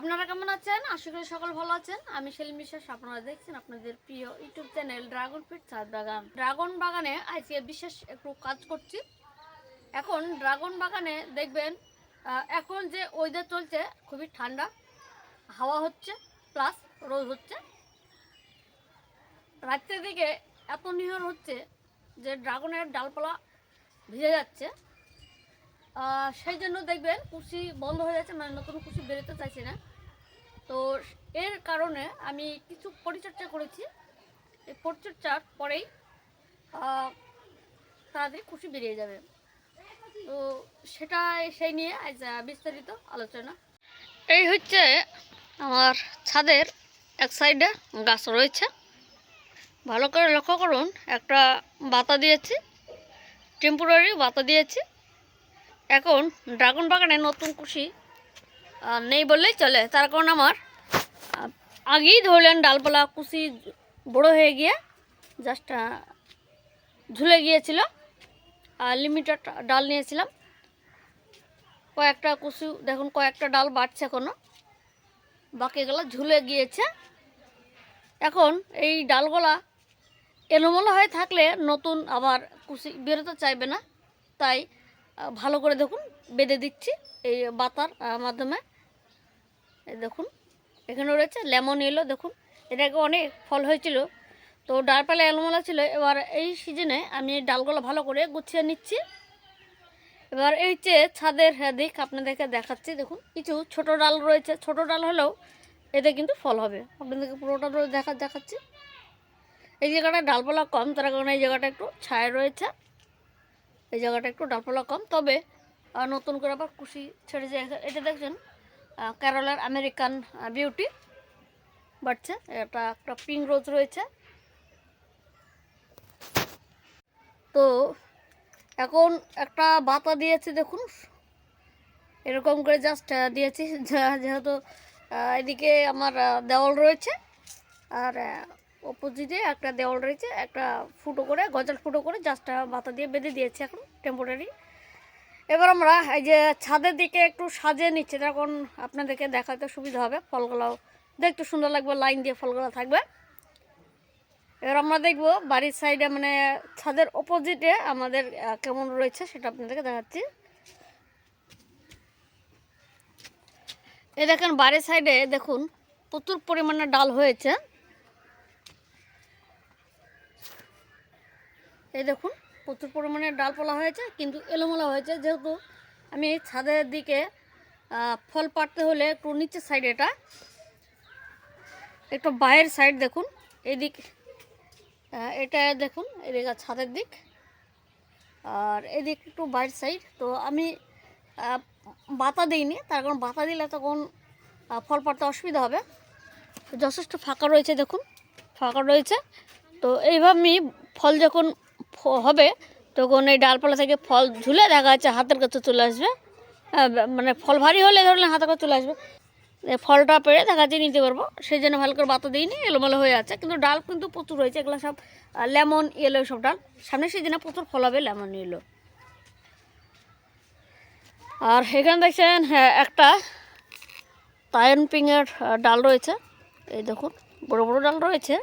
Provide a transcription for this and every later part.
আপনারা কেমন আছেন? আশা করি সকল ভালো আছেন। আমি সেলিম বিশ্বাস, আপনারা দেখছেন আপনাদের প্রিয় ইউটিউব চ্যানেল ড্রাগন ফিট ছাদ বাগান। ড্রাগন বাগানে আজকে বিশেষ একটু কাজ করছি। এখন ড্রাগন বাগানে দেখবেন এখন যে ওয়েদার চলছে, খুবই ঠান্ডা। হাওয়া হচ্ছে প্লাস রোদ হচ্ছে। রাত্রের দিকে এত নিহর হচ্ছে যে ড্রাগনের ডালপালা ভিজে যাচ্ছে। সেই জন্য দেখবেন কুশি বন্ধ হয়ে যাচ্ছে মানে নতুন কুশি বেরোতে চাইছে না। তো এর কারণে আমি কিছু পরিচর্যা করেছি। এই পরিচর্যার পরেই তাড়াতাড়ি খুশি বেরিয়ে যাবে। তো সেটা সেই নিয়ে আজ বিস্তারিত আলোচনা। এই হচ্ছে আমার ছাদের এক সাইডে গাছ রয়েছে। ভালো করে লক্ষ্য করুন, একটা বাতা দিয়েছি টেম্পোরারি বাতা দিয়েছি। এখন ড্রাগন বাগানে নতুন কুশি নেই বললেই চলে। তার কারণ আমার আগেই ধরলেন ডালপালা কুশি বড় হয়ে গিয়ে জাস্ট ঝুলে গিয়েছিল। আর লিমিটেড ডাল নিয়েছিলাম। কয়েকটা কুশি দেখুন কয়েকটা ডাল বাড়ছে এখনও। বাকিগুলো ঝুলে গিয়েছে। এখন এই ডালগুলা এলোমেলো হয়ে থাকলে নতুন আবার কুশি বেরোতে চাইবে না। তাই ভালো করে দেখুন, বেঁধে দিচ্ছি এই বাতার মাধ্যমে। দেখুন এখানে রয়েছে, লেমন এলো দেখুন। এটাকে অনেক ফল হয়েছিল। তো ডালপালা এলোমেলা ছিল। এবার এই সিজনে আমি ডালগুলো ভালো করে গুছিয়ে নিচ্ছি। এবার এই হচ্ছে ছাদের দিক আপনাদেরকে দেখাচ্ছি, দেখুন, কিছু ছোট ডাল রয়েছে। ছোট ডাল হলেও এতে কিন্তু ফল হবে। আপনাদেরকে পুরোটা দেখা দেখাচ্ছি। এই জায়গাটা ডালপালা কম, তার কারণে এই জায়গাটা একটু ছায়া রয়েছে। এই জায়গাটা একটু ডালপালা কম। তবে নতুন করে আবার কুশি ছেড়ে যায় এটা দেখছেন কেরলের আমেরিকান বিউটি বাড়ছে, এটা একটা পিঙ্ক রোজ রয়েছে। তো, এখন একটা বাতা দিয়েছি, দেখুন। এরকম করে জাস্ট দিয়েছি যেহেতু এদিকে আমার দেওয়াল রয়েছে। আর অপোজিটে একটা দেওয়াল রয়েছে, একটা ফুটো করে, গজাল ফুটো করে জাস্ট বাতা দিয়ে বেঁধে দিয়েছি এখন টেম্পোরারি এবার আমরা এই যে ছাদের দিকে একটু সাজিয়ে নিচ্ছি তখন আপনাদেরকে দেখাতে সুবিধা হবে। ফলগুলাও দেখতে সুন্দর লাগবে, লাইন দিয়ে ফলগুলো থাকবে। এবার আমরা দেখব বাড়ির সাইডে মানে ছাদের অপোজিটে আমাদের কেমন রয়েছে সেটা আপনাদেরকে দেখাচ্ছি। এই দেখেন বাড়ির সাইডে, দেখুন, প্রচুর পরিমাণে ডাল হয়েছে। এই দেখুন প্রচুর পরিমাণে ডাল ডালপালা হয়েছে, কিন্তু এলোমেলো হয়েছে। যেহেতু আমি ছাদের দিকে ফল পাড়তে হলে একটু নিচের সাইড এটা, একটু বাইরের সাইড দেখুন, এদিক এটা দেখুন, এদিকে ছাদের দিক, আর এদিক একটু বাইরের সাইড তো আমি বাতা দিইনি, তার কারণ বাতা দিলে তখন ফল পাড়তে অসুবিধা হবে। যথেষ্ট ফাঁকা রয়েছে, দেখুন, ফাঁকা রয়েছে। তো এইভাবে আমি ফল যখন হবে। তখন এই ডালপালা থেকে ফল ঝুলে দেখা যাচ্ছে হাতের কাছে চলে আসবে। আহ, মানে ফল ভারী হলে ধরলে হাতের কাছে চলে আসবে। ফলটা পেড়ে দেখা যাচ্ছে নিতে পারব। সেই জন্য ভালো করে বাতা দিইনি এলোমেলো হয়ে আছে। কিন্তু ডাল কিন্তু প্রচুর হয়েছে। এগুলো সব লেমন ইয়েলো সব ডাল। সামনে সিজনে প্রচুর ফল হবে লেমন ইয়েলো। আর এখানে দেখছেন হ্যাঁ, একটা তায়ন পিংয়ের ডাল রয়েছে। এই দেখুন বড় বড় ডাল রয়েছে।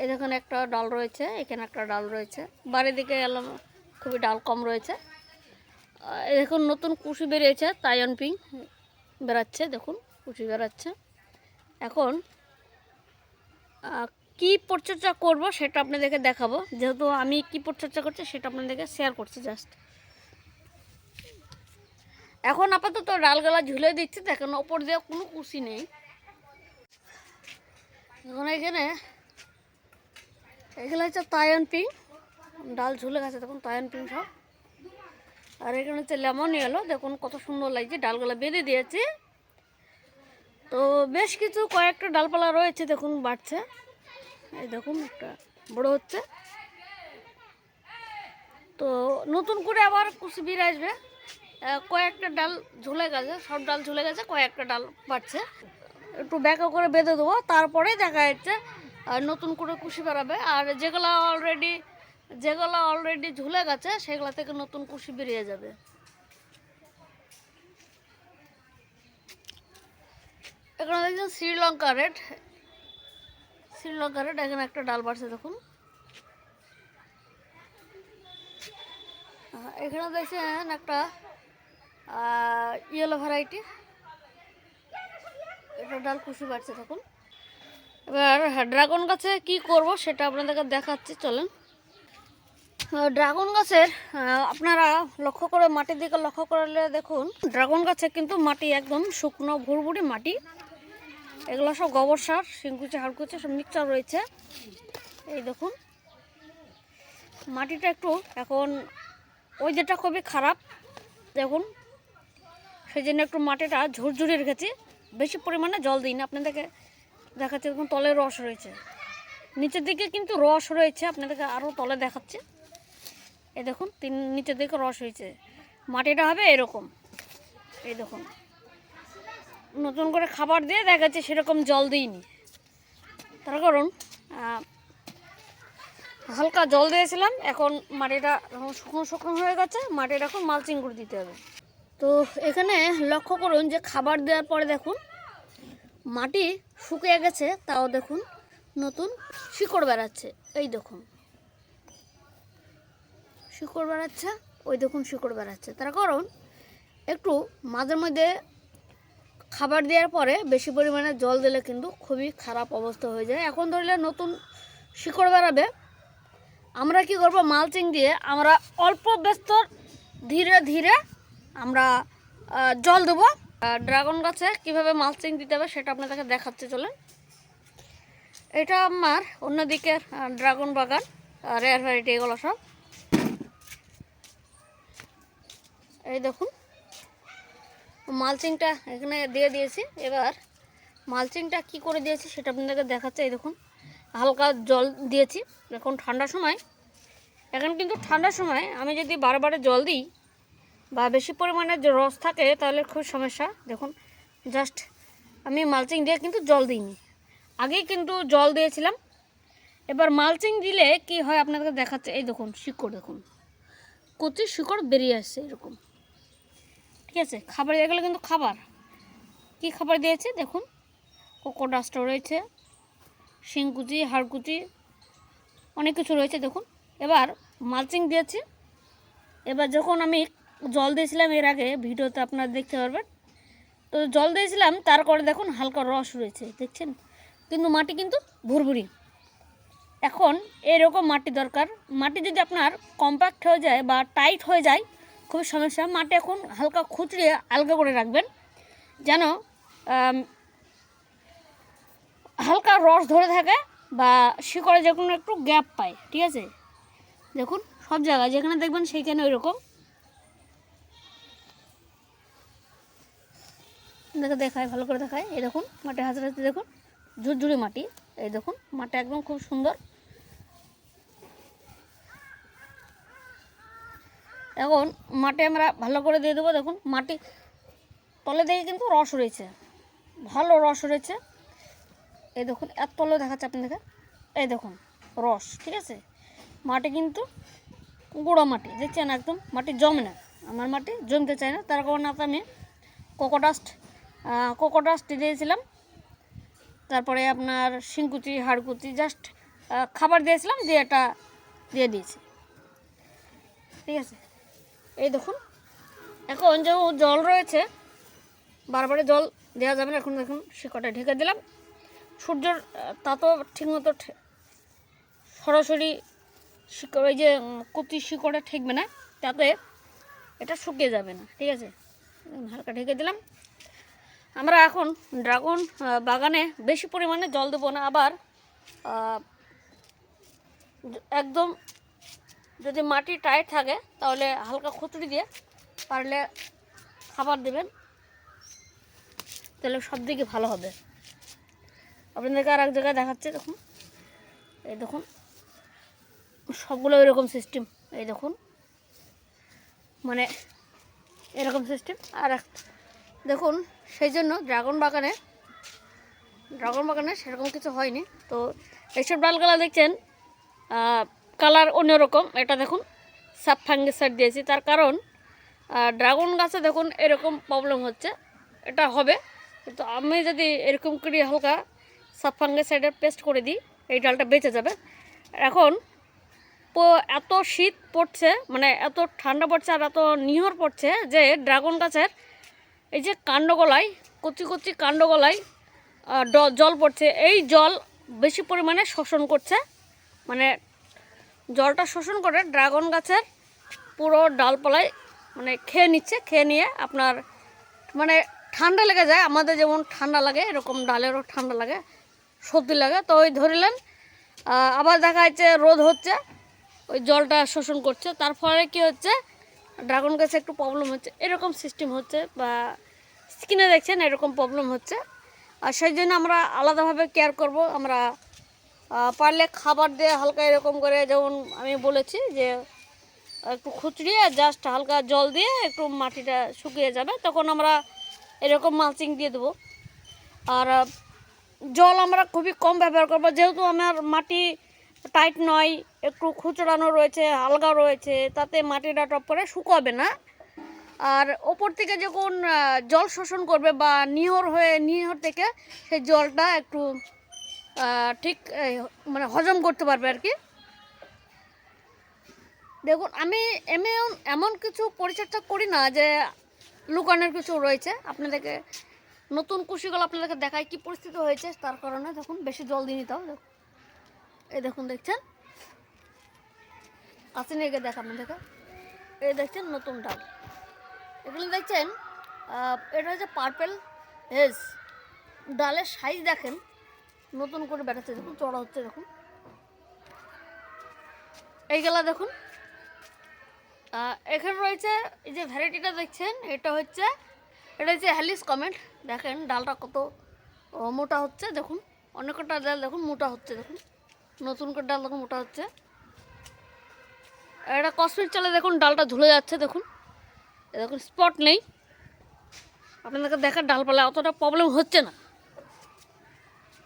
এই দেখুন একটা ডাল রয়েছে, এখানে একটা ডাল রয়েছে। বাড়ির দিকে এলাম, খুবই ডাল কম রয়েছে। এই দেখুন নতুন কুশি বেরিয়েছে তায়ন পিং বেরাচ্ছে দেখুন কুশি বেরাচ্ছে এখন কি পরিচর্যা করব সেটা আপনাদেরকে দেখাবো। যেহেতু আমি কি পরিচর্যা করছি সেটা আপনাদেরকে শেয়ার করছি জাস্ট এখন আপাতত ডালগালা ঝুলে দিচ্ছি, দেখেন ওপর দিয়ে কোনো কুশি নেই। এখন এখানে এগুলো হচ্ছে তায়ন পিং। ডাল ঝুলে গেছে দেখুন তায়ন পিং সব। আর এখানে হচ্ছে লেমন এলো দেখুন কত সুন্দর লাগছে, ডালগুলো বেঁধে দিয়েছে। তো বেশ কিছু কয়েকটা ডালপালা রয়েছে, দেখুন বাড়ছে। এই দেখুন একটা বড় হচ্ছে। তো নতুন করে আবার কুচি বের আসবে। কয়েকটা ডাল ঝুলে গেছে, সব ডাল ঝুলে গেছে, কয়েকটা ডাল বাড়ছে। একটু ব্যাকা করে বেঁধে দেবো তারপরে দেখা যাচ্ছে নতুন করে কুশি বেরাবে আর যেগুলো অলরেডি যেগুলো অলরেডি ঝুলে গেছে, সেগুলো থেকে নতুন কুশি বেরিয়ে যাবে। এখানে দেখছেন শ্রীলঙ্কা রেড। শ্রীলঙ্কা রেড, এখানে একটা ডাল বাড়ছে, দেখুন। এখানে দেখছেন একটা ইয়েলো ভ্যারাইটি এটা ডাল কুশি বাড়ছে, দেখুন। এবার ড্রাগন গাছে কি করব সেটা আপনাদেরকে দেখাচ্ছি, চলেন। ড্রাগন গাছের আপনারা লক্ষ্য করে, মাটির দিকে লক্ষ্য করলে দেখুন, ড্রাগন গাছে কিন্তু মাটি একদম শুকনো, ভুরভুরি মাটি। এগুলো সব গোবর সার, শিংকুচি, হাড়কুচি সব মিক্সচার রয়েছে। এই দেখুন, মাটিটা একটু এখন ওই যেটা খুবই খারাপ, দেখুন। সেই জন্য একটু মাটিটা ঝুরঝুরি রেখেছি, বেশি পরিমাণে জল দিই না আপনাদেরকে দেখাচ্ছি দেখুন তলে রস রয়েছে। নিচের দিকে কিন্তু রস রয়েছে, আপনাদেরকে আরও তলে দেখাচ্ছে। এই দেখুন, তিন, নিচের দিকে রস হয়েছে। মাটিটা হবে এরকম। এই দেখুন। নতুন করে খাবার দিয়ে দেখাচ্ছে সেরকম জল দিইনি। তার কারণ হালকা জল দিয়েছিলাম, এখন মাটিটা শুকনো শুকনো হয়ে গেছে মাটিটা এখন মালচিং করে দিতে হবে। তো এখানে লক্ষ্য করুন যে খাবার দেওয়ার পরে দেখুন মাটি শুকিয়ে গেছে, তাও দেখুন নতুন শিকড় বেড়াচ্ছে। এই দেখুন। শিকড় বেড়াচ্ছে, ওই দেখুন শিকড় বেড়াচ্ছে। তার কারণ, একটু মাঝে মধ্যে খাবার দেওয়ার পরে বেশি পরিমাণে জল দিলে কিন্তু খুবই খারাপ অবস্থা হয়ে যায়। এখন ধরলে নতুন শিকড় বেড়াবে। আমরা কি করব? মালচিং দিয়ে আমরা অল্প ব্যস্ত ধীরে ধীরে আমরা জল দেবো। ড্রাগন গাছে কীভাবে মালচিং দিতে হবে সেটা আপনাদেরকে দেখাচ্ছে, চলেন। এটা আমার অন্যদিকের ড্রাগন বাগান রেয়ার ভ্যারাইটি এগুলো সব। এই দেখুন, মালচিংটা এখানে দিয়ে দিয়েছি। এবার মালচিংটা কি করে দিয়েছি সেটা আপনাদেরকে দেখাচ্ছে, এই দেখুন। হালকা জল দিয়েছি। এখন ঠান্ডার সময়, এখন কিন্তু ঠান্ডার সময় আমি যদি বারবারে জল দিই বা বেশি পরিমাণে যে রস থাকে, তাহলে খুব সমস্যা। দেখুন জাস্ট আমি মালচিং দিয়ে কিন্তু জল দিইনি। আগেই কিন্তু জল দিয়েছিলাম। এবার মালচিং দিলে কি হয় আপনাদেরকে দেখাচ্ছে, এই দেখুন, শিকড়, দেখুন। কচি শিকড় বেরিয়ে আসছে এরকম। ঠিক আছে, খাবার এগুলো কিন্তু খাবার। কি খাবার দিয়েছে? দেখুন কোকো ডাস্টও রয়েছে শিংকুচি হাড়কুচি অনেক কিছু রয়েছে, দেখুন। এবার মালচিং দিয়েছি। এবার যখন আমি জল দিয়েছিলাম এর আগে, ভিডিওতে আপনারা দেখতে পারবেন। তো জল দিয়েছিলাম, তারপরে দেখুন হালকা রস রয়েছে, দেখছেন? কিন্তু মাটি কিন্তু ভুরভুরি। এখন এরকম মাটি দরকার। মাটি যদি আপনার কম্প্যাক্ট হয়ে যায় বা টাইট হয়ে যায়, খুব সমস্যা। মাটি এখন হালকা খুচড়িয়ে আলগা করে রাখবেন, যেন হালকা রস ধরে থাকে বা শিকড়ে যে কোনো একটু গ্যাপ পায়, ঠিক আছে? দেখুন, সব জায়গায় যেখানে দেখবেন সেইখানে ওই রকম দেখে দেখায় ভালো করে দেখায় এই দেখুন মাটি হাতে দেখুন, ঝুরঝুরি মাটি। এই দেখুন, মাটি একদম খুব সুন্দর। এখন মাটি আমরা ভালো করে দিয়ে দেবো, দেখুন, মাটি তলে দেখে কিন্তু রস রয়েছে। ভালো রস রয়েছে। এই দেখুন, এত তলে দেখাচ্ছে আপনাদেরকে। এই দেখুন, রস, ঠিক আছে? মাটি কিন্তু গুঁড়ো মাটি, দেখছেন? একদম মাটি জমে না। আমার মাটি জমতে চায় না, তার কারণে আমি কোকোডাস্ট কোকোডাস্ট দিয়েছিলাম। তারপরে আপনার শিংকুচি হাড়কুচি জাস্ট খাবার দিয়েছিলাম দিয়ে এটা দিয়ে দিয়েছি। ঠিক আছে? এই দেখুন এখন যে জল রয়েছে বারবারে জল দেওয়া যাবে না। এখন দেখুন শিকড়টা ঢেকে দিলাম। সূর্যের আহ, তাতও ঠিকমতো সরাসরি শিকড় ওই যে কুচি শিকড়ে ঠেকবে না তাতে এটা শুকিয়ে যাবে না। ঠিক আছে? হালকা ঢেকে দিলাম। আমরা এখন ড্রাগন বাগানে বেশি পরিমাণে জল দেবো না। আবার একদম যদি মাটি টাইট থাকে, তাহলে হালকা খুচড়ি দিয়ে পারলে খাবার দেবেন। তাহলে সব দিকে ভালো হবে। আপনাদেরকে আর এক জায়গায় দেখাচ্ছে, দেখুন। এই দেখুন, সবগুলো এরকম সিস্টেম এই দেখুন মানে এরকম সিস্টেম আর এক দেখুন, সেই জন্য ড্রাগন বাগানে ড্রাগন বাগানে সেরকম কিছু হয়নি। তো এইসব ডালগুলা দেখছেন কালার অন্যরকম এটা দেখুন সাব ফাঙ্গিসাইড দিয়েছি। তার কারণ ড্রাগন গাছে দেখুন এরকম প্রবলেম হচ্ছে। এটা হবে। কিন্তু আমি যদি এরকম করে হালকা সাফাঙ্গে সাইডে পেস্ট করে দিই, এই ডালটা বেঁচে যাবে। এখন এত শীত পড়ছে মানে এত ঠান্ডা পড়ছে আর এত নিহর পড়ছে যে ড্রাগন গাছের এই যে কাণ্ডগোলায় কচি কচি কাণ্ডগোলায় জল পড়ছে। এই জল বেশি পরিমাণে শোষণ করছে। মানে জলটা শোষণ করে ড্রাগন গাছের পুরো ডালপালায় মানে খেয়ে নিচ্ছে, খেয়ে নিয়ে আপনার মানে ঠান্ডা লেগে যায়। আমাদের যেমন ঠান্ডা লাগে, এরকম ডালেরও ঠান্ডা লাগে, সর্দি লাগে। তো ওই ধরিলেন আবার দেখা যাচ্ছে রোদ হচ্ছে, ওই জলটা শোষণ করছে। তার ফলে কী হচ্ছে ড্রাগন গাছে একটু প্রবলেম হচ্ছে। এরকম সিস্টেম হচ্ছে বা স্কিনে দেখছেন এরকম প্রবলেম হচ্ছে। আর সেই জন্য আমরা আলাদাভাবে কেয়ার করব। আমরা পারলে খাবার দিয়ে হালকা এরকম করে যেমন আমি বলেছি যে, একটু খুচড়িয়ে জাস্ট হালকা জল দিয়ে একটু মাটিটা শুকিয়ে যাবে, তখন আমরা এরকম মালচিং দিয়ে দেবো। আর জল আমরা খুবই কম ব্যবহার করব। যেহেতু আমার মাটি টাইট নয় একটু খুচরানো রয়েছে হালকা রয়েছে, তাতে মাটিটা টপ করে শুকাবে না। আর ওপর থেকে যখন জল শোষণ করবে বা নিহর হয়ে, নিহর থেকে সেই জলটা একটু ঠিক মানে হজম করতে পারবে আর কি। দেখুন, আমি এমন এমন কিছু পরিচর্যা করি না যে লুকানোর কিছু রয়েছে। আপনাদেরকে নতুন কুশিগুলো আপনাদেরকে দেখায় কি পরিস্থিতি হয়েছে, তার কারণে দেখুন, বেশি জল দিয়ে নিতে হবে। এই দেখুন, দেখছেন? আসেন এগে দেখ। আপনাদেরকে এই দেখছেন নতুন ডাল এগুলো দেখছেন এটা হচ্ছে পার্পেল হেজ ডালের সাইজ দেখেন, নতুন করে বেড়াচ্ছে, দেখুন, চড়া হচ্ছে, দেখুন। এইগুলা দেখুন। এখানে রয়েছে, এই যে ভ্যারাইটিটা দেখছেন, এটা হচ্ছে এটা হচ্ছে হ্যালিস কমেন্ট দেখেন, ডালটা কত মোটা হচ্ছে, দেখুন। অনেকটা ডাল, দেখুন, মোটা হচ্ছে, দেখুন। নতুন করে ডাল, দেখুন, মোটা হচ্ছে। এটা কসমিক চালে দেখুন ডালটা ঝুলে যাচ্ছে দেখুন। দেখুন স্পট নেই। আপনাদেরকে দেখার ডালপালা অতটা প্রবলেম হচ্ছে না।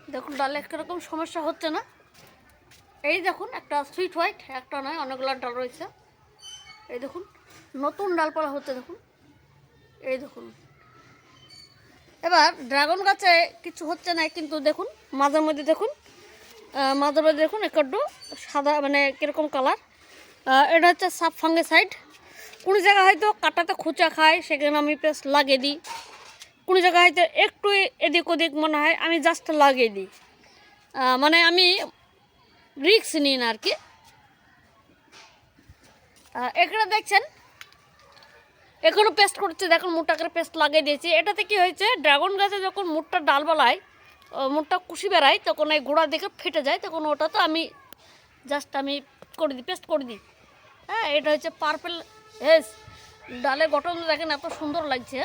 দেখুন ডালে একরকম সমস্যা হচ্ছে না। এই দেখুন একটা সুইট হোয়াইট একটা নয় অনেকগুলো ডাল রয়েছে। এই দেখুন নতুন ডালপালা হচ্ছে দেখুন। এই দেখুন। এবার ড্রাগন গাছে কিছু হচ্ছে না কিন্তু দেখুন মাঝে মধ্যে দেখুন আহ, মাঝে মধ্যে দেখুন একটু সাদা মানে কীরকম কালার এটা হচ্ছে সাব ফাঙ্গিসাইড কোনো জায়গায় হয়তো কাটাতে খুচা খায়, সেখানে আমি পেস্ট লাগিয়ে দিই। কোনো জায়গায় হয়তো একটু এদিক ওদিক মনে হয়, আমি জাস্ট লাগিয়ে দিই। মানে আমি রিক্স নিই না আর কি এখানে দেখছেন, এখনও পেস্ট করছে, দেখুন মুটটা করে পেস্ট লাগিয়ে দিয়েছি। এটাতে কি হয়েছে ড্রাগন গাছে যখন মুটটা ডালবালায় মুটটা কুশি বেড়ায়, তখন এই গোড়ার দিকে ফেটে যায়, তখন ওটা তো আমি জাস্ট আমি করে দিই পেস্ট করে দিই। হ্যাঁ এটা হচ্ছে পার্পেল হেস ডালের গঠন দেখেন এত সুন্দর লাগছে।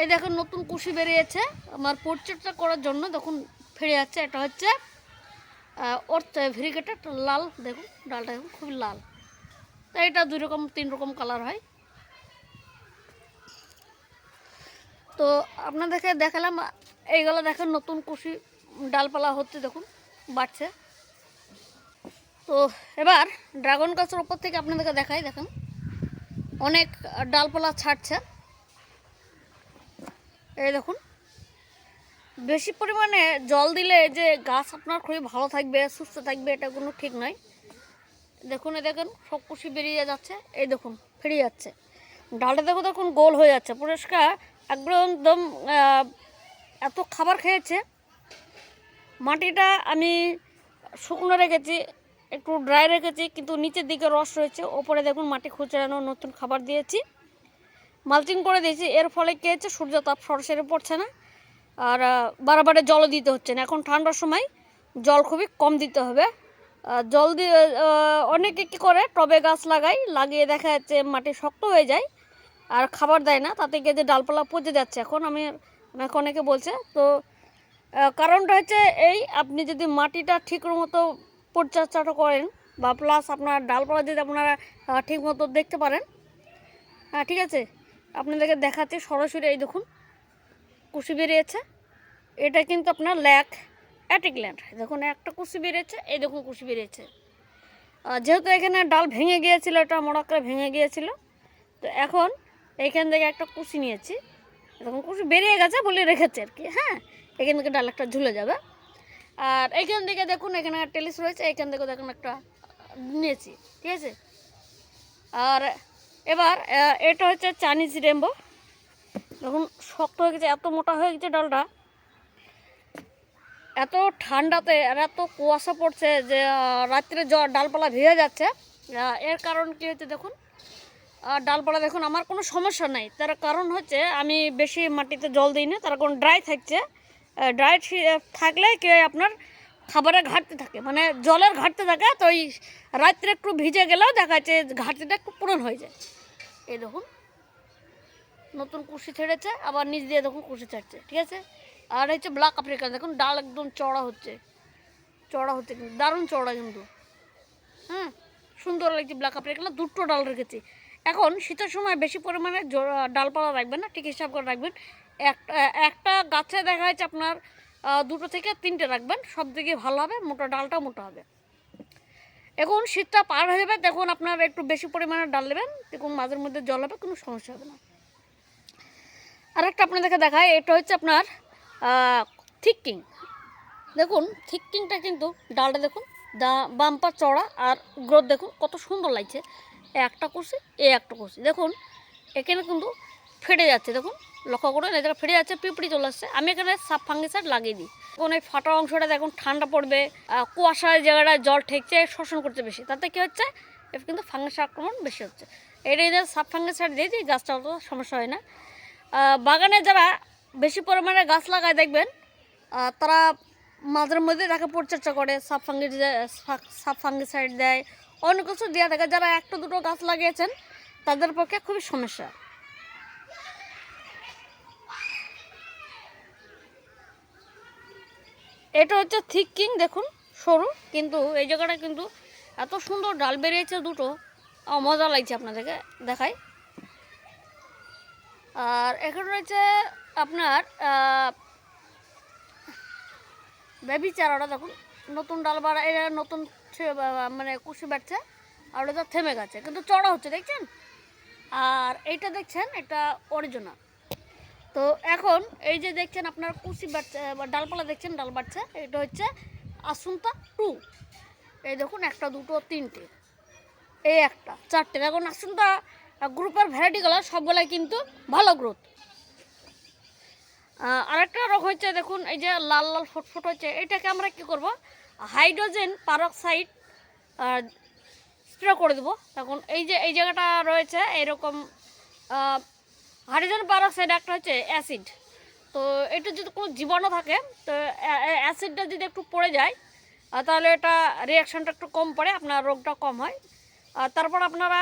এই দেখুন নতুন কুশি বেরিয়েছে। আমার পরিচর্যা করার জন্য দেখুন ফিরে যাচ্ছে এটা হচ্ছে ওর ভেরিগেটেড লাল, দেখুন, ডালটা দেখুন খুবই লাল। তো এটা দুই রকম, তিন রকম কালার হয়। তো আপনাদেরকে দেখালাম, এইগুলো দেখেন নতুন কুশি, ডালপালা হচ্ছে দেখুন, বাড়ছে। তো এবার ড্রাগন গাছের ওপর থেকে আপনাদেরকে দেখাই, দেখেন। অনেক ডালপালা ছাড়ছে। এই দেখুন। বেশি পরিমাণে জল দিলে যে গাছ আপনার খুবই ভালো থাকবে, সুস্থ থাকবে, এটা কোনো ঠিক নয়। দেখুন, এই দেখুন, সব কুশি বেরিয়ে যাচ্ছে। এই দেখুন, ফিরে যাচ্ছে। ডালটা দেখো দেখুন, গোল হয়ে যাচ্ছে। একদম একদম এত খাবার খেয়েছে। মাটিটা আমি শুকনো রেখেছি। একটু ড্রাই রেখেছি কিন্তু নিচের দিকে রস রয়েছে। ওপরে দেখুন মাটি খুচড়ানো নতুন খাবার দিয়েছি। মালচিং করে দিয়েছি এর ফলে কী হচ্ছে সূর্য তাপ সরাসরি পড়ছে না। আর আহ, বারে জলও দিতে হচ্ছে না। এখন ঠান্ডার সময় জল খুবই কম দিতে হবে। জল দিয়ে অনেকে কী করে? টবে গাছ লাগায় লাগিয়ে দেখা যাচ্ছে মাটি শক্ত হয়ে যায় আর খাবার দেয় না। তাতে গিয়ে যে ডালপালা পচে যাচ্ছে। এখন আমি আমাকে অনেকে বলছে তো কারণটা হচ্ছে এই আপনি যদি মাটিটা ঠিক মতো পরিচর্যাটা করেন বা প্লাস আপনার ডালপালা যদি আপনারা আহ, ঠিক মতো দেখতে পারেন। হ্যাঁ ঠিক আছে? আপনাদেরকে দেখাচ্ছি সরাসরি এই দেখুন কুশি বেরিয়েছে। এটা কিন্তু আপনার ল্যাক অ্যাটিকল্যান্ড দেখুন একটা কুশি বেরিয়েছে এই দেখুন কুশি বেরিয়েছে। যেহেতু এখানে ডাল ভেঙে গিয়েছিল এটা করে ভেঙে গিয়েছিল তো এখন এইখান থেকে একটা কুশি নিয়েছি। তখন কুশি বেরিয়ে গেছে বলে রেখেছে আর কি হ্যাঁ? এখান থেকে ডাল একটা ঝুলে যাবে। আর এইখান থেকে দেখুন, এখানে একটা টেলিস রয়েছে, এখান থেকে দেখুন একটা নিয়েছি, ঠিক আছে? আর এবার এটা হচ্ছে চাইনিজ রেম্বো দেখুন, শক্ত হয়ে গেছে, এত মোটা হয়ে গেছে ডালটা। এত ঠান্ডাতে আর এত কুয়াশা পড়ছে যে রাত্রে জ- ডালপালা ভিজে যাচ্ছে। এর কারণ কি হচ্ছে দেখুন ডালপালা দেখুন, আমার কোনো সমস্যা নাই। তার কারণ হচ্ছে, আমি বেশি মাটিতে জল দিই না তার কারণ ড্রাই থাকছে। ড্রাই থাকলে কি আপনার খাবারের ঘাটতি থাকে? মানে জলের ঘাটতি থাকে, তো ওই রাত্রে একটু ভিজে গেলেও দেখা যাচ্ছে ঘাটতিটা একটু পূরণ হয়ে যায়। এই দেখুন, নতুন কুশি ছেড়েছে, আবার নিচ দিয়ে দেখুন কুশি ছাড়ছে, ঠিক আছে? আর হচ্ছে ব্ল্যাক আফ্রিকা দেখুন ডাল একদম চড়া হচ্ছে চড়া হচ্ছে কিন্তু, দারুণ চড়া কিন্তু। হ্যাঁ সুন্দর লাগছে ব্ল্যাক আফ্রিকা দুটো ডাল রেখেছি। এখন শীতের সময় বেশি পরিমাণে ডালপালা রাখবেন না, ঠিক হিসাব করে রাখবেন। একটা একটা গাছে দেখা যাচ্ছে আপনার দুটো থেকে তিনটে রাখবেন, সব দিকে ভালো হবে, মোটা ডালটা মোটা হবে। এখন শীতটা পার হয়ে যাবে তখন আপনার একটু বেশি পরিমাণে ডাল নেবেন, দেখুন মাঝের মধ্যে জল হবে, কোনো সমস্যা হবে না। আরেকটা আপনাদেরকে দেখায় এটা হচ্ছে আপনার থিক্কিং দেখুন থিক্কিংটা কিন্তু ডালটা দেখুন, দা বাম্পার চড়া আর গ্রোথ দেখুন কত সুন্দর লাগছে। একটা কুচি এ একটা কুচি দেখুন, এখানে কিন্তু ফেটে যাচ্ছে, দেখুন। লক্ষ্য করে করুন, এদের ফেটে যাচ্ছে, পিঁপড়ি চলে আসছে। আমি এখানে সাপ ফাঙ্গিসাইড লাগিয়ে দিই কোন এই ফাটা অংশটা দেখুন, ঠান্ডা পড়বে কুয়াশার জায়গাটায় জল ঠেকছে, শোষণ করছে বেশি। তাতে কী হচ্ছে? কিন্তু ফাঙ্গাস আক্রমণ বেশি হচ্ছে। এটা এদের সাপ ফাঙ্গিসাইড দিয়ে দিই, গাছটা অত সমস্যা হয় না। বাগানে যারা বেশি পরিমাণে গাছ লাগায় দেখবেন তারা মাঝের মধ্যে তাকে পরিচর্যা করে সাপ ফাঙ্গি সাপ ফাঙ্গিসাইড দেয় অনেক কিছু দেওয়া থাকে। যারা একটা দুটো গাছ লাগিয়েছেন, তাদের পক্ষে খুবই সমস্যা। এটা হচ্ছে থিক্কিং দেখুন, সরু, কিন্তু এই জায়গাটা কিন্তু এত সুন্দর ডাল বেরিয়েছে দুটো। মজা লাগছে আপনাদেরকে দেখাই আর এখানে রয়েছে আপনার বেবি চারাটা, দেখুন, নতুন ডাল বাড়া এটা নতুন মানে কুশি বাড়ছে, আর ওটা থেমে গেছে, কিন্তু চড়া হচ্ছে, দেখছেন? আর এইটা দেখছেন এটা অরিজিনাল তো এখন এই যে দেখছেন আপনার কুশি বাড়ছে বা ডালপালা দেখছেন, ডাল বাড়ছে এটা হচ্ছে আসুনতা টু। এই দেখুন, একটা, দুটো, তিনটে। এই একটা, চারটে। এখন আসুনতা গ্রুপের ভ্যারাইটিগুলো সবগুলাই কিন্তু ভালো গ্রোথ আরেকটা রোগ হচ্ছে, দেখুন, এই যে লাল লাল, ফুটফুট হচ্ছে, এটাকে আমরা কি করব? হাইড্রোজেন পারক্সাইড স্প্রে করে দেবো। তখন এই যে, এই জায়গাটা রয়েছে এরকম হাইড্রোজেন পারক্সাইড একটা হচ্ছে অ্যাসিড তো এটা যদি কোনো জীবাণু থাকে, তো অ্যাসিডটা যদি একটু পড়ে যায় তাহলে এটা রিয়াকশানটা একটু কম পড়ে, আপনার রোগটা কম হয়। আর তারপর আপনারা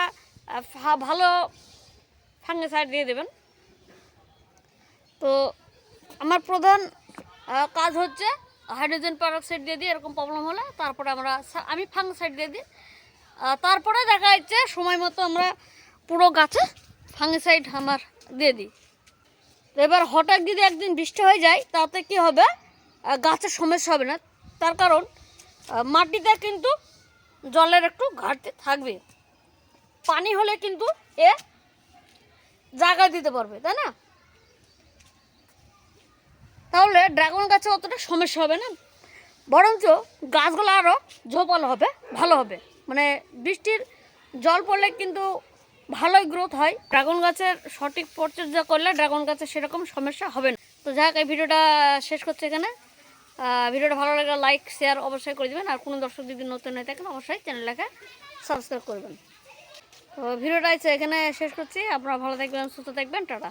ভালো ফাঙ্গিসাইড দিয়ে দেবেন। তো আমার প্রধান কাজ হচ্ছে হাইড্রোজেন পারক্সাইড দিয়ে দিই এরকম প্রবলেম হলে, তারপরে আমরা আমি ফাঙ্গিসাইড দিয়ে দিই। তারপরে দেখা যাচ্ছে, সময় মতো আমরা পুরো গাছে ফাঙ্গিসাইড আমার দিয়ে দিই। তো এবার হঠাৎ যদি একদিন বৃষ্টি হয়ে যায়, তাতে কি হবে? গাছের সমস্যা হবে না। তার কারণ মাটিতে কিন্তু জলের একটু ঘাটতি থাকবে। পানি হলে কিন্তু এ জায়গা দিতে পারবে, তাই না? তাহলে ড্রাগন গাছে অতটা সমস্যা হবে না। বরঞ্চ গাছগুলো আরও ঝোপালো হবে, ভালো হবে। মানে বৃষ্টির জল পড়লে কিন্তু ভালোই গ্রোথ হয়। ড্রাগন গাছের সঠিক পরিচর্যা করলে ড্রাগন গাছের সেরকম সমস্যা হবে না। তো যাক এই ভিডিওটা শেষ করছে এখানে। ভিডিওটা ভালো লাগলে লাইক শেয়ার অবশ্যই করে দেবেন। আর কোনো দর্শক যদি নতুন হয়ে থাকেন, অবশ্যই চ্যানেলটাকে সাবস্ক্রাইব করবেন। তো ভিডিওটা এখানে শেষ করছি। আপনারা ভালো থাকবেন, সুস্থ থাকবেন, টাটা।